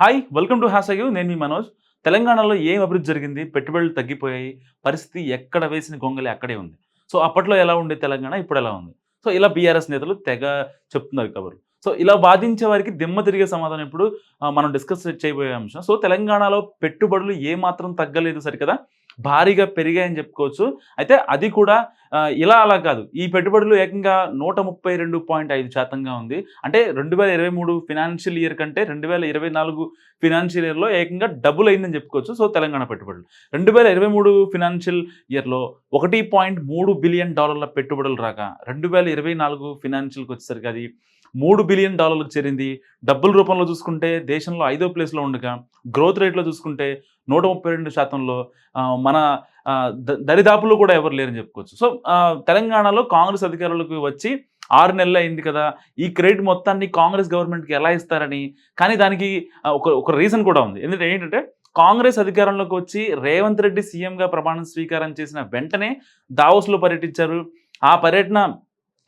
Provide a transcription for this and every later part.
Hi welcome to hash నేను మీ మనోజ్. తెలంగాణలో ఏం అభివృద్ధి జరిగింది? పెట్టుబడులు తగ్గిపోయాయి. పరిస్థితి ఎక్కడ వేసిన గొంగలి అక్కడే ఉంది. సో అప్పట్లో ఎలా ఉండే తెలంగాణ? ఇప్పుడు ఎలా ఉంది? సో ఇలా బీఆర్ఎస్ నేతలు తెగ చెప్తున్నారు కబుర్లు. సో ఇలా బాధించే వారికి దిమ్మ తిరిగే సమాధానం ఇప్పుడు మనం డిస్కస్ చేయబోయే అంశం. సో తెలంగాణలో పెట్టుబడులు ఏ మాత్రం తగ్గలేదు సరికదా? భారీగా పెరిగాయని చెప్పుకోవచ్చు. అయితే అది కూడా ఇలా అలా కాదు. ఈ పెట్టుబడులు ఏకంగా నూట ముప్పై రెండు పాయింట్ ఐదు శాతంగా ఉంది. అంటే రెండు వేల ఇరవై మూడు ఫినాన్షియల్ ఇయర్ కంటే రెండు వేల ఇరవై నాలుగు ఫినాన్షియల్ ఇయర్లో ఏకంగా డబుల్ అయిందని చెప్పుకోవచ్చు. సో తెలంగాణ పెట్టుబడులు. రెండు వేల ఇరవై మూడు ఫినాన్షియల్ ఇయర్లో ఒకటి పాయింట్ మూడు బిలియన్ డాలర్ల పెట్టుబడులు రాగా రెండు వేల ఇరవై నాలుగు ఫినాన్షియల్కి వచ్చేసరికి అది మూడు బిలియన్ డాలర్లకు చేరింది. డబ్బుల రూపంలో చూసుకుంటే దేశంలో ఐదో ప్లేస్లో ఉండగా గ్రోత్ రేట్లో చూసుకుంటే నూట ముప్పై రెండు శాతంలో మన ద- దరిదాపులు కూడా ఎవరు లేరని చెప్పుకోవచ్చు. సో తెలంగాణలో కాంగ్రెస్ అధికారులకు వచ్చి ఆరు నెలలు అయింది కదా ఈ క్రెడిట్ మొత్తాన్ని కాంగ్రెస్ గవర్నమెంట్కి ఎలా ఇస్తారని? కానీ దానికి ఒక ఒక రీజన్ కూడా ఉంది. ఎందుకంటే ఏంటంటే కాంగ్రెస్ అధికారంలోకి వచ్చి రేవంత్ రెడ్డి సీఎంగా ప్రమాణ స్వీకారం చేసిన వెంటనే దావోస్లో పర్యటించారు. ఆ పర్యటన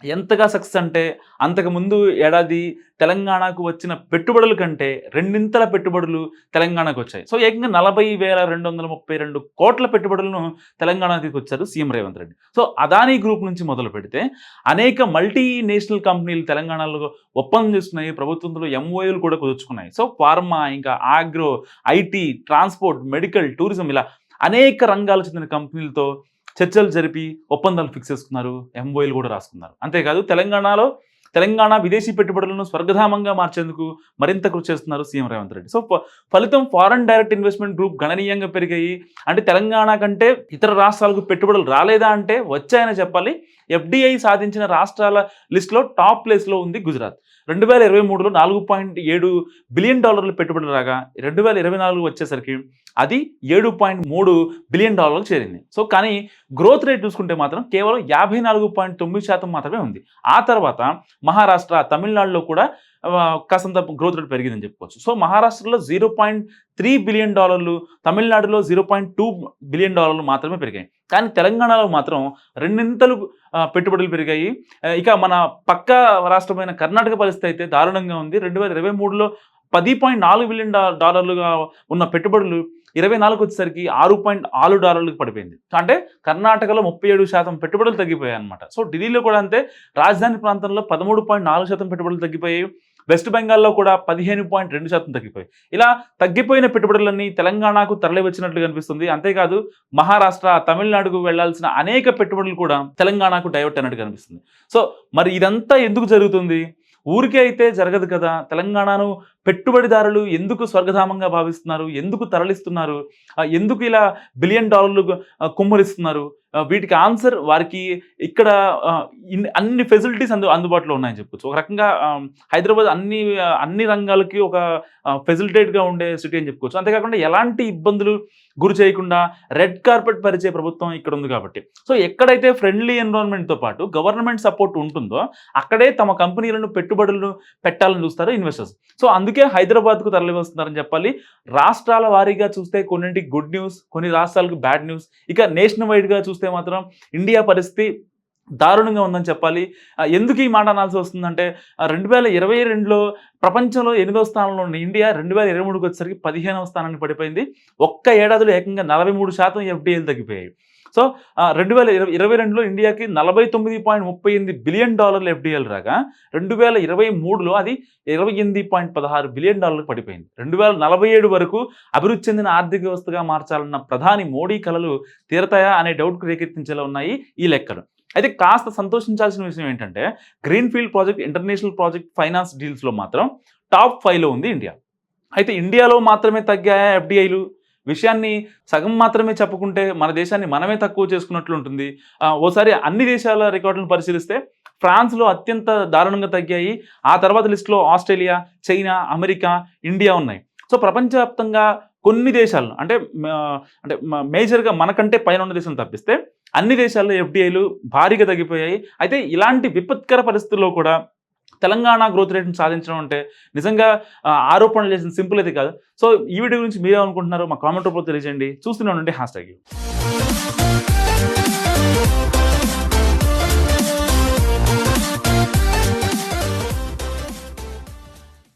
ఎంతగా సక్సెస్ అంటే అంతకుముందు ఏడాది తెలంగాణకు వచ్చిన పెట్టుబడుల కంటే రెండింతల పెట్టుబడులు తెలంగాణకు వచ్చాయి. సో ఏకంగా నలభై వేల రెండు వందల ముప్పై రెండు కోట్ల పెట్టుబడులను తెలంగాణకి వచ్చారు CM Revanth Reddy. So Adani group నుంచి మొదలు పెడితే అనేక మల్టీనేషనల్ కంపెనీలు తెలంగాణలో ఒప్పందం చేస్తున్నాయి ప్రభుత్వంలో ఎంఓఏలు కూడా కుదుర్చుకున్నాయి. సో ఫార్మా ఇంకా agro IT transport medical tourism ఇలా అనేక రంగాలకు చెందిన కంపెనీలతో చర్చలు జరిపి ఒప్పందాలు ఫిక్స్ చేసుకున్నారు. ఎంఓఎలు కూడా రాసుకున్నారు. అంతేకాదు తెలంగాణలో తెలంగాణ విదేశీ పెట్టుబడులను స్వర్గధామంగా మార్చేందుకు మరింత కృషి చేస్తున్నారు సీఎం రేవంత్ రెడ్డి. సో ఫ- ఫలితం ఫారెన్ డైరెక్ట్ ఇన్వెస్ట్మెంట్ గ్రూప్ గణనీయంగా పెరిగాయి. అంటే తెలంగాణ కంటే ఇతర రాష్ట్రాలకు పెట్టుబడులు రాలేదా అంటే వచ్చాయని చెప్పాలి. ఎఫ్డిఐ సాధించిన రాష్ట్రాల లిస్టులో టాప్ ప్లేస్లో ఉంది గుజరాత్. రెండు వేల ఇరవై మూడులో నాలుగు పాయింట్ ఏడు బిలియన్ డాలర్లు పెట్టుబడులు రాగా రెండు వేల ఇరవై నాలుగు వచ్చేసరికి అది ఏడు పాయింట్ మూడు బిలియన్ డాలర్లు చేరింది. సో కానీ గ్రోత్ రేట్ చూసుకుంటే మాత్రం కేవలం యాభై నాలుగు పాయింట్ తొమ్మిది శాతం మాత్రమే ఉంది. ఆ తర్వాత మహారాష్ట్ర తమిళనాడులో కూడా కాసంత గ్రోత్ రేట్ పెరిగిందని చెప్పుకోవచ్చు. సో మహారాష్ట్రలో జీరో పాయింట్ త్రీ బిలియన్ డాలర్లు తమిళనాడులో జీరో పాయింట్ టూ బిలియన్ డాలర్లు మాత్రమే పెరిగాయి. కానీ తెలంగాణలో మాత్రం రెండింతలు పెట్టుబడులు పెరిగాయి. ఇక మన పక్క రాష్ట్రమైన కర్ణాటక పరిస్థితి అయితే దారుణంగా ఉంది. రెండు వేల ఇరవై మూడులో పది పాయింట్ నాలుగు బిలియన్ డాలర్లుగా ఉన్న పెట్టుబడులు ఇరవై నాలుగు వచ్చేసరికి ఆరు పాయింట్ ఆరు డాలర్లకు పడిపోయింది. అంటే కర్ణాటకలో ముప్పై ఏడు శాతం పెట్టుబడులు తగ్గిపోయాయి అనమాట సో ఢిల్లీలో కూడా అంతే. రాజధాని ప్రాంతంలో పదమూడు పాయింట్ నాలుగు శాతం పెట్టుబడులు తగ్గిపోయాయి. వెస్ట్ బెంగాల్లో కూడా పదిహేను పాయింట్ రెండు శాతం తగ్గిపోయాయి. ఇలా తగ్గిపోయిన పెట్టుబడులన్నీ తెలంగాణకు తరలివచ్చినట్లు కనిపిస్తుంది. అంతేకాదు మహారాష్ట్ర తమిళనాడుకు వెళ్ళాల్సిన అనేక పెట్టుబడులు కూడా తెలంగాణకు డైవర్ట్ అయినట్టు కనిపిస్తుంది. సో మరి ఇదంతా ఎందుకు జరుగుతుంది? ఊరికే అయితే జరగదు కదా. తెలంగాణను పెట్టుబడిదారులు ఎందుకు స్వర్గధామంగా భావిస్తున్నారు? ఎందుకు తరలిస్తున్నారు? ఎందుకు ఇలా బిలియన్ డాలర్లు కుమ్మరిస్తున్నారు? వీటికి ఆన్సర్ వారికి ఇక్కడ అన్ని ఫెసిలిటీస్ అందు అందుబాటులో ఉన్నాయని చెప్పొచ్చు. ఒక రకంగా హైదరాబాద్ అన్ని అన్ని రంగాలకి ఒక ఫెసిలిటేట్గా ఉండే సిటీ అని చెప్పుకోవచ్చు. అంతేకాకుండా ఎలాంటి ఇబ్బందులు గురి చేయకుండా రెడ్ కార్పెట్ పరిచే ప్రభుత్వం ఇక్కడ ఉంది కాబట్టి. సో ఎక్కడైతే ఫ్రెండ్లీ ఎన్విరాన్మెంట్తో పాటు గవర్నమెంట్ సపోర్ట్ ఉంటుందో అక్కడే తమ కంపెనీలను పెట్టుబడులను పెట్టాలని చూస్తారు ఇన్వెస్టర్స్? సో అందుకే హైదరాబాద్కు తరలి వస్తున్నారని చెప్పాలి. రాష్ట్రాల వారీగా చూస్తే కొన్నింటికి గుడ్ న్యూస్ కొన్ని రాష్ట్రాలకు బ్యాడ్ న్యూస్ ఇక నేషనల్ వైడ్గా చూస్తే మాత్రం ఇండియా పరిస్థితి దారుణంగా ఉందని చెప్పాలి. ఎందుకు ఈ మాట అనాల్సి వస్తుందంటే రెండు వేల ఇరవై రెండులో ప్రపంచంలో ఎనిమిదవ స్థానంలో ఉన్న ఇండియా రెండు వేల ఇరవై మూడుకి వచ్చేసరికి పదిహేనవ స్థానానికి పడిపోయింది. ఒక్క ఏడాదిలో ఏకంగా నలభై మూడు శాతం ఎఫ్డీఏలు తగ్గిపోయాయి. సో రెండు వేల ఇరవై ఇరవై రెండులో ఇండియాకి నలభై తొమ్మిది పాయింట్ ముప్పై ఎనిమిది బిలియన్ డాలర్లు ఎఫ్డిఐలు రాగా రెండు వేల ఇరవై మూడులో అది ఇరవై ఎనిమిది పాయింట్ పదహారు బిలియన్ డాలర్లు పడిపోయింది. రెండు వేల నలభై ఏడు వరకు అభివృద్ధి చెందిన ఆర్థిక వ్యవస్థగా మార్చాలన్న ప్రధాని మోడీ కలలు తీరతాయా అనే డౌట్ రేకెత్తించేలా ఉన్నాయి ఈ లెక్కలు. అయితే కాస్త సంతోషించాల్సిన విషయం ఏంటంటే green field project international project finance డీల్స్లో మాత్రం టాప్ ఫైవ్లో ఉంది ఇండియా. అయితే ఇండియాలో మాత్రమే తగ్గాయా ఎఫ్డిఐలు? విషయాన్ని సగం మాత్రమే చెప్పుకుంటే మన దేశాన్ని మనమే తక్కువ చేసుకున్నట్లు ఉంటుంది. ఓసారి అన్ని దేశాల రికార్డులను పరిశీలిస్తే ఫ్రాన్స్లో అత్యంత దారుణంగా తగ్గాయి. ఆ తర్వాత లిస్టులో ఆస్ట్రేలియా చైనా అమెరికా ఇండియా ఉన్నాయి. సో ప్రపంచవ్యాప్తంగా కొన్ని దేశాలు అంటే అంటే మేజర్గా మనకంటే పైన ఉన్న దేశాలు తప్పిస్తే అన్ని దేశాల్లో ఎఫ్డిఐలు భారీగా తగ్గిపోయాయి. అయితే ఇలాంటి విపత్కర పరిస్థితుల్లో కూడా తెలంగాణ గ్రోత్ రేట్ని సాధించడం అంటే నిజంగా ఆరోపణలు చేసిన సింపుల్ అయితే కాదు. సో ఈ వీడియో గురించి మీరేమనుకుంటున్నారో మా కామెంట్ రూపంలో తెలియజేయండి. చూస్తూనే ఉండండి. Hash tag